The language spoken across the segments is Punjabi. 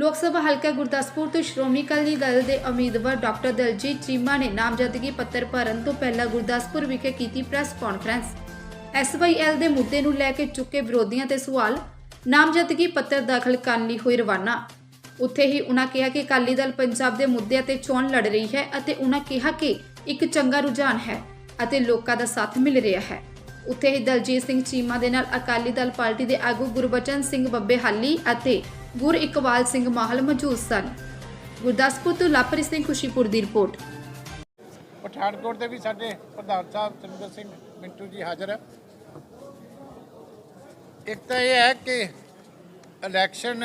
ਲੋਕ ਸਭਾ ਹਲਕਾ ਗੁਰਦਾਸਪੁਰ ਤੋਂ ਸ਼੍ਰੋਮਣੀ ਅਕਾਲੀ ਦਲ ਦੇ ਉਮੀਦਵਾਰ ਡਾਕਟਰ ਦਲਜੀਤ ਚੀਮਾ ਨੇ ਨਾਮਜ਼ਦਗੀ ਪੱਤਰ ਭਰਨ ਤੋਂ ਪਹਿਲਾਂ ਗੁਰਦਾਸਪੁਰ ਵਿਖੇ ਕੀਤੀ ਪ੍ਰੈਸ ਕਾਨਫਰੰਸ। ਐਸਵਾਈਐਲ ਦੇ ਮੁੱਦੇ ਨੂੰ ਲੈ ਕੇ ਚੁੱਕੇ ਵਿਰੋਧੀਆਂ ਤੇ ਸਵਾਲ, ਨਾਮਜ਼ਦਗੀ ਪੱਤਰ ਦਾਖਲ ਕਰਨ ਲਈ ਹੋਈ ਰਵਾਨਾ। ਉੱਥੇ ਹੀ ਉਹਨਾਂ ਕਿਹਾ ਕਿ ਅਕਾਲੀ ਦਲ ਪੰਜਾਬ ਦੇ ਮੁੱਦਿਆਂ ਤੇ ਚੋਣ ਲੜ ਰਹੀ ਹੈ ਅਤੇ ਉਹਨਾਂ ਕਿਹਾ ਕਿ ਇੱਕ ਚੰਗਾ ਰੁਝਾਨ ਹੈ ਅਤੇ ਲੋਕਾਂ ਦਾ ਸਾਥ ਮਿਲ ਰਿਹਾ ਹੈ। ਉੱਥੇ ਹੀ ਦਲਜੀਤ ਸਿੰਘ ਚੀਮਾ ਦੇ ਨਾਲ ਅਕਾਲੀ ਦਲ ਪਾਰਟੀ ਦੇ ਆਗੂ ਗੁਰਬਚਨ ਸਿੰਘ ਬੱਬੇ ਹਾਲੀ ਅਤੇ ਗੁਰ ਇਕਬਾਲ ਸਿੰਘ ਮਾਹਲ ਮੌਜੂਦ ਸਨ। ਗੁਰਦਾਸਪੁਰ ਤੋਂ ਲਾਪਰੀ ਸਿੰਘ ਖੁਸ਼ੀਪੁਰ ਦੀ ਰਿਪੋਰਟ। ਪਠਾਨਕੋਟ ਦੇ ਵੀ ਸਾਡੇ ਪ੍ਰਧਾਨ ਸਾਹਿਬ ਸੁਰਿੰਦਰ ਸਿੰਘ ਮਿੰਟੂ ਜੀ ਹਾਜ਼ਰ ਹੈ ਇੱਕ ਤਾਂ ਇਹ ਹੈ ਕਿ ਇਲੈਕਸ਼ਨ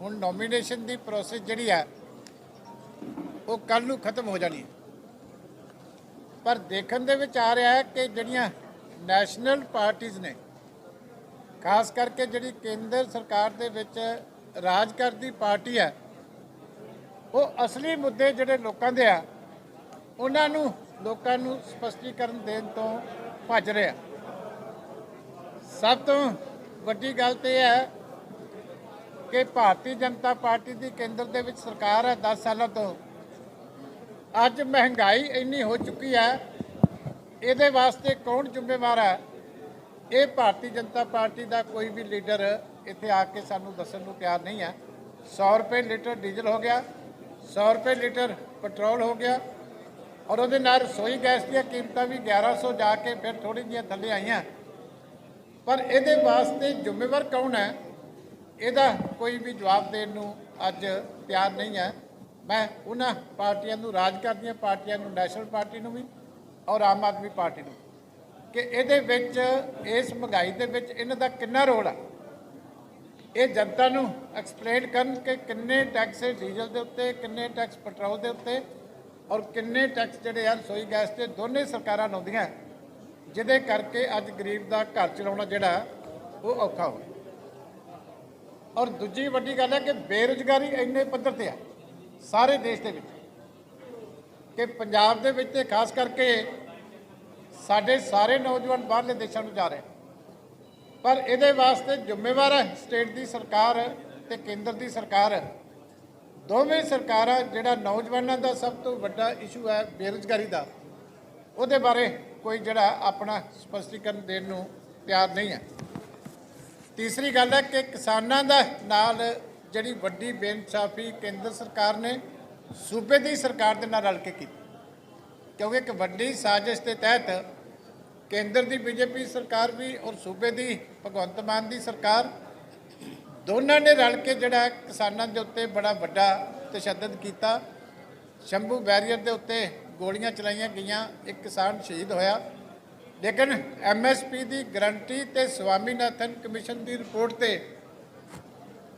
ਹੁਣ ਨੋਮੀਨੇਸ਼ਨ ਦੀ ਪ੍ਰੋਸੈਸ ਜਿਹੜੀ ਹੈ ਉਹ ਕੱਲ ਨੂੰ ਖਤਮ ਹੋ ਜਾਣੀ। ਹੈ ਪਰ ਦੇਖਣ ਦੇ ਵਿੱਚ ਆ ਰਿਹਾ ਹੈ ਕਿ ਜਿਹੜੀਆਂ ਨੈਸ਼ਨਲ ਪਾਰਟੀਆਂ ਨੇ ਖਾਸ ਕਰਕੇ ਜਿਹੜੀ ਕੇਂਦਰ ਸਰਕਾਰ ਦੇ ਵਿੱਚ ਰਾਜ ਕਰਦੀ ਪਾਰਟੀ ਹੈ, ਉਹ ਅਸਲੀ ਮੁੱਦੇ ਜਿਹੜੇ ਲੋਕਾਂ ਦੇ ਆ, ਉਹਨਾਂ ਨੂੰ ਲੋਕਾਂ ਨੂੰ ਸਪਸ਼ਟੀਕਰਨ ਦੇਣ ਤੋਂ ਭੱਜ ਰਿਹਾ ਸਭ ਤੋਂ ਵੱਡੀ ਗੱਲ ਤੇ ਇਹ ਹੈ ਕਿ ਭਾਰਤੀ ਜਨਤਾ ਪਾਰਟੀ ਦੀ ਕੇਂਦਰ ਦੇ ਵਿੱਚ ਸਰਕਾਰ ਹੈ 10 ਸਾਲਾਂ ਤੋਂ। ਅੱਜ ਮਹਿੰਗਾਈ ਇੰਨੀ ਹੋ ਚੁੱਕੀ ਹੈ, ਇਹਦੇ ਵਾਸਤੇ ਕੌਣ ਜ਼ਿੰਮੇਵਾਰ ਹੈ? ਇਹ ਭਾਰਤੀ ਜਨਤਾ ਪਾਰਟੀ ਦਾ ਕੋਈ ਵੀ ਲੀਡਰ ਇੱਥੇ ਆ ਕੇ ਸਾਨੂੰ ਦੱਸਣ ਨੂੰ ਤਿਆਰ ਨਹੀਂ ਹੈ। 100 ਰੁਪਏ ਲੀਟਰ ਡੀਜ਼ਲ ਹੋ ਗਿਆ 100 ਰੁਪਏ ਲੀਟਰ ਪੈਟਰੋਲ ਹੋ ਗਿਆ ਔਰ ਉਹਦੇ ਨਾਲ ਰਸੋਈ ਗੈਸ ਦੀਆਂ ਕੀਮਤਾਂ ਵੀ 1100 ਜਾ ਕੇ ਫਿਰ ਥੋੜੀ ਜਿਹੀਆਂ ਥੱਲੇ ਆਈਆਂ। ਪਰ ਇਹਦੇ ਵਾਸਤੇ ਜ਼ਿੰਮੇਵਾਰ ਕੌਣ ਹੈ? ਇਹਦਾ ਕੋਈ ਵੀ ਜਵਾਬ ਦੇਣ ਨੂੰ ਅੱਜ ਤਿਆਰ ਨਹੀਂ ਹੈ। ਮੈਂ ਉਹਨਾਂ ਪਾਰਟੀਆਂ ਨੂੰ ਰਾਜ ਕਰਦੀਆਂ, ਪਾਰਟੀਆਂ ਨੂੰ ਨੈਸ਼ਨਲ ਪਾਰਟੀ ਨੂੰ ਵੀ ਔਰ ਆਮ ਆਦਮੀ ਪਾਰਟੀ ਨੂੰ ਕਿ ਇਹਦੇ ਵਿੱਚ, ਇਸ ਮਹਿੰਗਾਈ ਦੇ ਵਿੱਚ ਇਹਨਾਂ ਦਾ ਕਿੰਨਾ ਰੋਲ ਆ? ਇਹ ਜਨਤਾ ਨੂੰ ਐਕਸਪਲੇਨ ਕਰਨ ਕਿ ਕਿੰਨੇ ਟੈਕਸ ਡੀਜ਼ਲ ਦੇ ਉੱਤੇ, ਕਿੰਨੇ ਟੈਕਸ ਪੈਟਰੋਲ ਦੇ ਉੱਤੇ ਔਰ ਕਿੰਨੇ ਟੈਕਸ ਜਿਹੜੇ ਆ ਰਸੋਈ ਗੈਸ ਤੇ ਦੋਨੇ ਸਰਕਾਰਾਂ ਲਾਉਂਦੀਆਂ। ਜਿਹਦੇ ਕਰਕੇ ਅੱਜ ਗਰੀਬ ਦਾ ਘਰ ਚਲਾਉਣਾ ਜਿਹੜਾ, ਉਹ ਔਖਾ ਹੋ ਔਰ ਦੂਜੀ ਵੱਡੀ ਗੱਲ ਹੈ ਕਿ ਬੇਰੁਜ਼ਗਾਰੀ ਇੰਨੇ ਪੱਧਰ ਤੇ ਆ, ਸਾਰੇ ਦੇਸ਼ ਦੇ ਵਿੱਚ। ਕਿ ਪੰਜਾਬ ਦੇ ਵਿੱਚ ਤੇ ਖਾਸ ਕਰਕੇ ਸਾਡੇ ਸਾਰੇ ਨੌਜਵਾਨ ਬਾਹਰਲੇ ਦੇਸ਼ਾਂ ਨੂੰ ਜਾ ਰਹੇ ਪਰ ਇਹਦੇ ਵਾਸਤੇ ਜ਼ਿੰਮੇਵਾਰ ਹੈ ਸਟੇਟ ਦੀ ਸਰਕਾਰ ਤੇ ਕੇਂਦਰ ਦੀ ਸਰਕਾਰ। ਦੋਵੇਂ ਸਰਕਾਰਾਂ, ਜਿਹੜਾ ਨੌਜਵਾਨਾਂ ਦਾ ਸਭ ਤੋਂ ਵੱਡਾ ਇਸ਼ੂ ਹੈ ਬੇਰੁਜ਼ਗਾਰੀ ਦਾ, ਉਹਦੇ ਬਾਰੇ ਕੋਈ ਜਿਹੜਾ ਆਪਣਾ ਸਪਸ਼ਟੀਕਰਨ ਦੇਣ ਨੂੰ ਤਿਆਰ ਨਹੀਂ ਹੈ। ਤੀਸਰੀ ਗੱਲ ਹੈ ਕਿ ਕਿਸਾਨਾਂ ਦਾ ਨਾਲ ਜਿਹੜੀ ਵੱਡੀ ਬੇਇਨਸਾਫੀ ਕੇਂਦਰ ਸਰਕਾਰ ਨੇ ਸੂਬੇ ਦੀ ਸਰਕਾਰ ਦੇ ਨਾਲ ਰਲ ਕੇ ਕੀਤੀ। ਕਿਉਂਕਿ ਇੱਕ ਵੱਡੀ ਸਾਜ਼ਿਸ਼ ਦੇ ਤਹਿਤ ਕੇਂਦਰ ਦੀ ਬੀਜੇਪੀ ਸਰਕਾਰ ਵੀ ਔਰ ਸੂਬੇ ਦੀ ਭਗਵੰਤ ਮਾਨ ਦੀ ਸਰਕਾਰ, ਦੋਨਾਂ ਨੇ ਰਲ ਕੇ ਜਿਹੜਾ ਕਿਸਾਨਾਂ ਦੇ ਉੱਤੇ ਬੜਾ ਵੱਡਾ ਤਸ਼ੱਦਦ ਕੀਤਾ। ਸ਼ੰਭੂ ਬੈਰੀਅਰ ਦੇ ਉੱਤੇ ਗੋਲੀਆਂ ਚਲਾਈਆਂ ਗਈਆਂ, ਇੱਕ ਕਿਸਾਨ ਸ਼ਹੀਦ ਹੋਇਆ। ਲੇਕਿਨ ਐਮਐਸਪੀ ਦੀ ਗਰੰਟੀ ਤੇ ਸਵਾਮੀਨਾਥਨ ਕਮਿਸ਼ਨ ਦੀ ਰਿਪੋਰਟ ਤੇ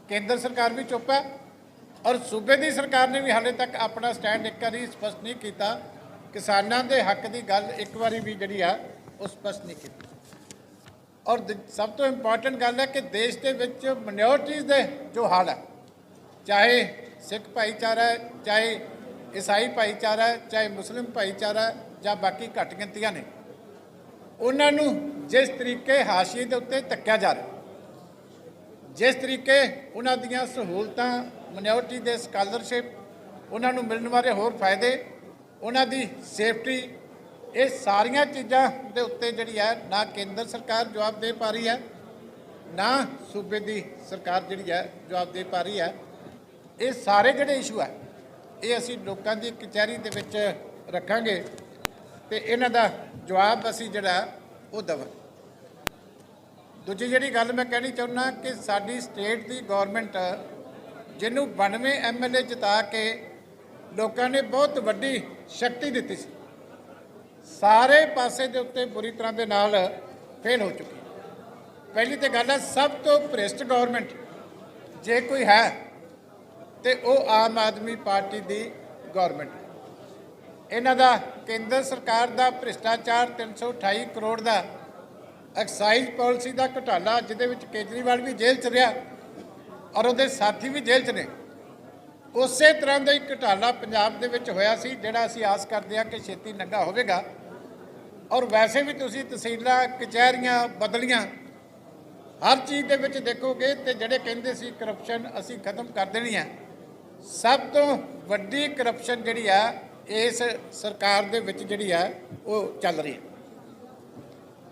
ਕੇਂਦਰ ਸਰਕਾਰ ਵੀ ਚੁੱਪ ਹੈ ਔਰ ਸੂਬੇ ਦੀ ਸਰਕਾਰ ਨੇ ਵੀ ਹਾਲੇ ਤੱਕ ਆਪਣਾ ਸਟੈਂਡ ਇੱਕ ਵਾਰੀ ਸਪਸ਼ਟ ਨਹੀਂ ਕੀਤਾ। ਕਿਸਾਨਾਂ ਦੇ ਹੱਕ ਦੀ ਗੱਲ ਇੱਕ ਵਾਰੀ ਵੀ ਜਿਹੜੀ ਆ ਉਹ ਸਪਸ਼ਟ ਨਹੀਂ ਕੀਤੀ। ਔਰ ਸਭ ਤੋਂ ਇੰਪੋਰਟੈਂਟ ਗੱਲ ਹੈ ਕਿ ਦੇਸ਼ ਦੇ ਵਿੱਚ ਮਿਨੋਰਟੀਜ਼ ਦੇ ਜੋ ਹਾਲ ਹੈ ਚਾਹੇ ਸਿੱਖ ਭਾਈਚਾਰਾ ਹੈ ਚਾਹੇ ਈਸਾਈ ਭਾਈਚਾਰਾ ਹੈ ਚਾਹੇ ਮੁਸਲਿਮ ਭਾਈਚਾਰਾ ਹੈ, ਜਾਂ ਬਾਕੀ ਘੱਟ ਗਿਣਤੀਆਂ ਨੇ ਉਹਨਾਂ ਨੂੰ ਜਿਸ ਤਰੀਕੇ ਹਾਸ਼ੀਏ ਦੇ ਉੱਤੇ ਧੱਕਿਆ ਜਾ ਰਿਹਾ ਜਿਸ ਤਰੀਕੇ ਉਹਨਾਂ ਦੀਆਂ ਸਹੂਲਤਾਂ ਮਿਨੋਰਟੀ ਦੇ ਸਕਾਲਰਸ਼ਿਪ ਉਹਨਾਂ ਨੂੰ ਮਿਲਣ ਵਾਲੇ ਹੋਰ ਫਾਇਦੇ ਉਹਨਾਂ ਦੀ ਸੇਫਟੀ ਇਹ ਸਾਰੀਆਂ ਚੀਜ਼ਾਂ ਦੇ ਉੱਤੇ ਜਿਹੜੀ ਹੈ, ਨਾ ਕੇਂਦਰ ਸਰਕਾਰ ਜਵਾਬ ਦੇ ਪਾ ਰਹੀ ਹੈ, ਨਾ ਸੂਬੇ ਦੀ ਸਰਕਾਰ ਜਿਹੜੀ ਹੈ ਜਵਾਬ ਦੇ ਪਾ ਰਹੀ ਹੈ। ਇਹ ਸਾਰੇ ਜਿਹੜੇ ਇਸ਼ੂ ਹੈ, ਇਹ ਅਸੀਂ ਲੋਕਾਂ ਦੀ ਕਚਹਿਰੀ ਦੇ ਵਿੱਚ ਰੱਖਾਂਗੇ ਤੇ ਇਹਨਾਂ ਦਾ ਜਵਾਬ ਅਸੀਂ ਜਿਹੜਾ ਉਹ ਦੇਵਾਂਗੇ। ਦੂਜੀ ਜਿਹੜੀ ਗੱਲ ਮੈਂ ਕਹਿਣੀ ਚਾਹੁੰਦਾ ਕਿ ਸਾਡੀ ਸਟੇਟ ਦੀ ਗਵਰਨਮੈਂਟ ਜਿਹਨੂੰ 92 ਐਮਐਲਏ ਜਿਤਾ ਕੇ ਲੋਕਾਂ ਨੇ ਬਹੁਤ ਵੱਡੀ ਸ਼ਕਤੀ ਦਿੱਤੀ ਸੀ। ਸਾਰੇ ਪਾਸੇ ਦੇ ਉੱਤੇ ਬੁਰੀ ਤਰ੍ਹਾਂ ਦੇ ਨਾਲ ਫੇਲ ਹੋ ਚੁੱਕੀ ਪਹਿਲੀ ਤੇ ਗੱਲ ਹੈ, ਸਭ ਤੋਂ ਭ੍ਰਿਸ਼ਟ ਗਵਰਨਮੈਂਟ ਜੇ ਕੋਈ ਹੈ, ਤੇ ਉਹ ਆਮ ਆਦਮੀ ਪਾਰਟੀ ਦੀ ਗਵਰਨਮੈਂਟ ਇਹਨਾਂ ਦਾ ਕੇਂਦਰ ਸਰਕਾਰ ਦਾ ਭ੍ਰਿਸ਼ਟਾਚਾਰ 328 ਕਰੋੜ ਦਾ ਐਕਸਾਈਜ਼ ਪਾਲਿਸੀ ਦਾ ਘੁਟਾਲਾ, ਜਿਹਦੇ ਵਿੱਚ ਕੇਜਰੀਵਾਲ ਵੀ ਜੇਲ੍ਹ 'ਚ ਰਿਹਾ ਔਰ ਉਹਦੇ ਸਾਥੀ ਵੀ ਜੇਲ੍ਹ 'ਚ ਨੇ। ਉਸੇ ਤਰ੍ਹਾਂ ਦਾ ਹੀ ਘੁਟਾਲਾ ਪੰਜਾਬ ਦੇ ਵਿੱਚ ਹੋਇਆ ਸੀ, ਜਿਹੜਾ ਅਸੀਂ ਆਸ ਕਰਦੇ ਹਾਂ ਕਿ ਛੇਤੀ ਨੰਗਾ ਹੋਵੇਗਾ। ਔਰ ਵੈਸੇ ਵੀ ਤੁਸੀਂ ਤਹਿਸੀਲਾਂ, ਕਚਹਿਰੀਆਂ ਬਦਲੀਆਂ, ਹਰ ਚੀਜ਼ ਦੇ ਵਿੱਚ ਦੇਖੋਗੇ ਤੇ ਜਿਹੜੇ ਕਹਿੰਦੇ ਸੀ ਕਰਪਸ਼ਨ ਅਸੀਂ ਖਤਮ ਕਰ ਦੇਣੀ ਹੈ, ਸਭ ਤੋਂ ਵੱਡੀ ਕਰਪਸ਼ਨ ਜਿਹੜੀ ਆ, ਇਸ ਸਰਕਾਰ ਦੇ ਵਿੱਚ ਜਿਹੜੀ ਆ, ਉਹ ਚੱਲ ਰਹੀ ਹੈ।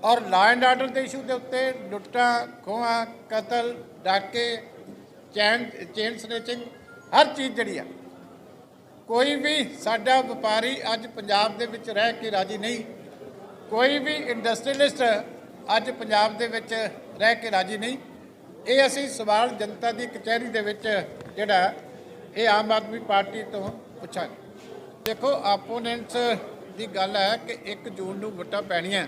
ਔਰ ਲਾ ਐਂਡ ਆਰਡਰ ਦੇ ਇਸ਼ੂ ਦੇ ਉੱਤੇ ਲੁੱਟਾਂ, ਖੋਹਾਂ, ਕਤਲ, ਡਾਕੇ ਚੈਨ ਚੇਨ ਸਨੇਚਿੰਗ ਹਰ ਚੀਜ਼ ਜਿਹੜੀ ਆ, ਕੋਈ ਵੀ ਸਾਡਾ ਵਪਾਰੀ ਅੱਜ ਪੰਜਾਬ ਦੇ ਵਿੱਚ ਰਹਿ ਕੇ ਰਾਜੀ ਨਹੀਂ, ਕੋਈ ਵੀ ਇੰਡਸਟਰੀਲਿਸਟ ਅੱਜ ਪੰਜਾਬ ਦੇ ਵਿੱਚ ਰਹਿ ਕੇ ਰਾਜੀ ਨਹੀਂ, ਇਹ ਅਸੀਂ ਸਵਾਲ ਜਨਤਾ ਦੀ ਕਚਹਿਰੀ ਦੇ ਵਿੱਚ ਜਿਹੜਾ, ਇਹ ਆਮ ਆਦਮੀ ਪਾਰਟੀ ਤੋਂ ਪੁੱਛਾਂਗੇ। ਦੇਖੋ, ਆਪੋਨੈਂਟਸ ਦੀ ਗੱਲ ਹੈ ਕਿ 1 ਜੂਨ ਨੂੰ ਵੋਟਾਂ ਪੈਣੀਆਂ।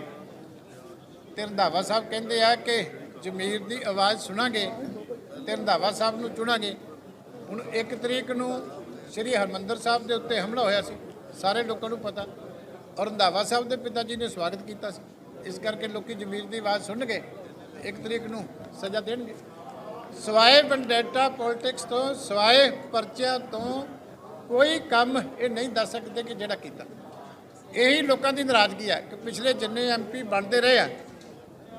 ਤੇ ਰੰਧਾਵਾ ਸਾਹਿਬ ਕਹਿੰਦੇ ਆ ਕਿ ਜ਼ਮੀਰ ਦੀ ਆਵਾਜ਼ ਸੁਣਾਂਗੇ ਤੇ ਰੰਧਾਵਾ ਸਾਹਿਬ ਨੂੰ ਚੁਣਾਂਗੇ। ਹੁਣ 1 ਤਰੀਕ ਨੂੰ ਸ੍ਰੀ ਹਰਮੰਦਰ ਸਾਹਿਬ ਦੇ ਉੱਤੇ ਹਮਲਾ ਹੋਇਆ ਸੀ, ਸਾਰੇ ਲੋਕਾਂ ਨੂੰ ਪਤਾ। ਔਰ ਰੰਧਾਵਾ ਸਾਹਿਬ ਦੇ ਪਿਤਾ ਜੀ ਨੇ ਸਵਾਗਤ ਕੀਤਾ ਸੀ। ਇਸ ਕਰਕੇ ਲੋਕੀ ਜ਼ਮੀਰ ਦੀ ਆਵਾਜ਼ ਸੁਣਨਗੇ 1 ਤਰੀਕ ਨੂੰ ਸਜ਼ਾ ਦੇਣਗੇ। ਸਵਾਏ ਵੈਂਡੇਟਾ ਪੋਲਿਟਿਕਸ ਤੋਂ, ਸਵਾਏ ਪਰਚਿਆਂ ਤੋਂ ਕੋਈ ਕੰਮ ਇਹ ਨਹੀਂ ਦੱਸ ਸਕਦੇ ਕਿ ਜਿਹੜਾ ਕੀਤਾ। ਇਹੀ ਲੋਕਾਂ ਦੀ ਨਾਰਾਜ਼ਗੀ ਹੈ ਕਿ ਪਿਛਲੇ ਜਿੰਨੇ ਐਮਪੀ ਬਣਦੇ ਰਹੇ ਆ,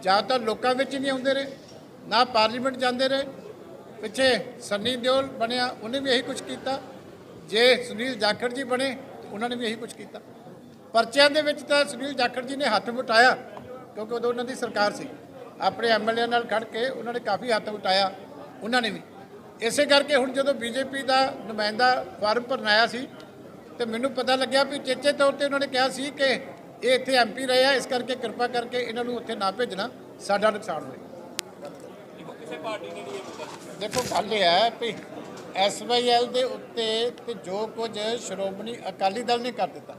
ਜਾਂ ਤਾਂ ਲੋਕਾਂ ਵਿੱਚ ਨਹੀਂ ਆਉਂਦੇ ਰਹੇ, ਨਾ ਪਾਰਲੀਮੈਂਟ ਜਾਂਦੇ ਰਹੇ ਪਿੱਛੇ ਸੰਨੀ ਦਿਓਲ ਬਣਿਆ, ਉਹਨੇ ਵੀ ਇਹੀ ਕੁਝ ਕੀਤਾ। ਜੇ ਸੁਨੀਲ ਜਾਖੜ ਜੀ ਬਣੇ ਉਹਨਾਂ ਨੇ ਵੀ ਇਹੀ ਕੁਝ ਕੀਤਾ। ਪਰਚਿਆਂ ਦੇ ਵਿੱਚ ਤਾਂ ਸੁਨੀਲ ਜਾਖੜ ਜੀ ਨੇ ਹੱਥ ਵਟਾਇਆ, ਕਿਉਂਕਿ ਉਦੋਂ ਉਹਨਾਂ ਦੀ ਸਰਕਾਰ ਸੀ। ਆਪਣੇ ਐਮਐਲਏ ਨਾਲ ਖੜ ਕੇ ਉਹਨਾਂ ਨੇ ਕਾਫੀ ਹੱਥ ਵਟਾਇਆ, ਉਹਨਾਂ ਨੇ ਵੀ। ਇਸੇ ਕਰਕੇ ਹੁਣ ਜਦੋਂ ਬੀਜੇਪੀ ਦਾ ਨੁਮਾਇੰਦਾ ਫਾਰਮ ਭਰਨ ਆਇਆ ਸੀ, ਤੇ ਮੈਨੂੰ ਪਤਾ ਲੱਗਿਆ ਵੀ ਚੇਚੇ ਤੌਰ ਤੇ ਉਹਨਾਂ ਨੇ ਕਿਹਾ ਸੀ ਕਿ ਇਹ ਇੱਥੇ ਐਮਪੀ ਰਹੇ ਆ, ਇਸ ਕਰਕੇ ਕਿਰਪਾ ਕਰਕੇ ਇਹਨਾਂ ਨੂੰ ਉੱਥੇ ਨਾ ਭੇਜਣਾ, ਸਾਡਾ ਨੁਕਸਾਨ ਹੋਏ ਦੇਖੋ, ਗੱਲ ਇਹ ਹੈ ਵੀ ਐਸਵਾਈਐਲ ਦੇ ਉੱਤੇ ਤੇ ਜੋ ਕੁਝ ਸ਼੍ਰੋਮਣੀ ਅਕਾਲੀ ਦਲ ਨੇ ਕਰ ਦਿੱਤਾ।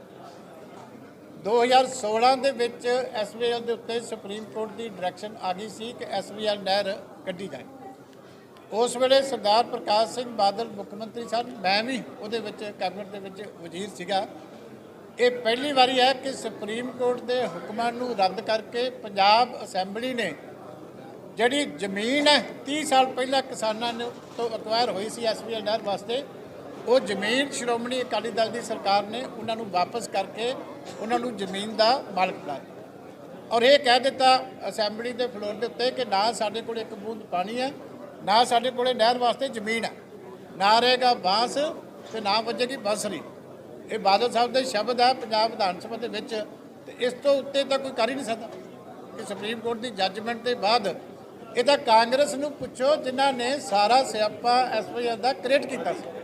2016 ਦੇ ਵਿੱਚ ਐਸਵਾਈਐਲ ਦੇ ਉੱਤੇ ਸੁਪਰੀਮ ਕੋਰਟ ਦੀ ਡਾਇਰੈਕਸ਼ਨ ਆ ਗਈ ਸੀ ਕਿ ਐਸਵਾਈਐਲ ਨਹਿਰ ਕੱਢੀ ਜਾਏ। ਉਸ ਵੇਲੇ ਸਰਦਾਰ ਪ੍ਰਕਾਸ਼ ਸਿੰਘ ਬਾਦਲ ਮੁੱਖ ਮੰਤਰੀ ਸਨ। ਮੈਂ ਵੀ ਉਹਦੇ ਵਿੱਚ, ਕੈਬਨਿਟ ਦੇ ਵਿੱਚ ਵਜ਼ੀਰ ਸੀਗਾ। ਇਹ ਪਹਿਲੀ ਵਾਰੀ ਹੈ ਕਿ ਸੁਪਰੀਮ ਕੋਰਟ ਦੇ ਹੁਕਮਾਂ ਨੂੰ ਰੱਦ ਕਰਕੇ ਪੰਜਾਬ ਅਸੈਂਬਲੀ ਨੇ ਜਿਹੜੀ ਜ਼ਮੀਨ ਹੈ 30 ਸਾਲ ਪਹਿਲਾਂ ਕਿਸਾਨਾਂ ਨੂੰ ਤੋਂ ਅਕਵਾਇਰ ਹੋਈ ਸੀ ਐਸਪੀਐਲ ਨਹਿਰ ਵਾਸਤੇ, ਉਹ ਜ਼ਮੀਨ ਸ਼੍ਰੋਮਣੀ ਅਕਾਲੀ ਦਲ ਦੀ ਸਰਕਾਰ ਨੇ ਉਹਨਾਂ ਨੂੰ ਵਾਪਸ ਕਰਕੇ ਉਹਨਾਂ ਨੂੰ ਜ਼ਮੀਨ ਦਾ ਮਾਲਕ ਬਣਾ ਦਿੱਤਾ। ਔਰ ਇਹ ਕਹਿ ਦਿੱਤਾ ਅਸੈਂਬਲੀ ਦੇ ਫਲੋਰ ਦੇ ਉੱਤੇ ਕਿ ਨਾ ਸਾਡੇ ਕੋਲ ਇੱਕ ਬੂੰਦ ਪਾਣੀ ਹੈ, ਨਾ ਸਾਡੇ ਕੋਲੇ ਨਹਿਰ ਵਾਸਤੇ ਜ਼ਮੀਨ ਹੈ। ਨਾ ਰਹੇਗਾ ਬਾਂਸ ਤੇ ਨਾ ਵੱਜੇਗੀ ਬੰਸਰੀ। ਇਹ ਬਾਦਲ ਸਾਹਿਬ ਦੇ ਸ਼ਬਦ ਹੈ, ਪੰਜਾਬ ਵਿਧਾਨ ਸਭਾ ਦੇ ਵਿੱਚ, ਤੇ ਇਸ ਤੋਂ ਉੱਤੇ ਤਾਂ ਕੋਈ ਕਰ ਹੀ ਨਹੀਂ ਸਕਦਾ। ਕਿ ਸੁਪਰੀਮ ਕੋਰਟ ਦੀ ਜੱਜਮੈਂਟ ਦੇ ਬਾਅਦ ਇਹ ਤਾਂ ਕਾਂਗਰਸ ਨੂੰ ਪੁੱਛੋ ਜਿਨ੍ਹਾਂ ਨੇ ਸਾਰਾ ਸਿਆਪਾ ਐਸਪੀਆਰ ਦਾ ਕ੍ਰੀਏਟ ਕੀਤਾ ਸੀ।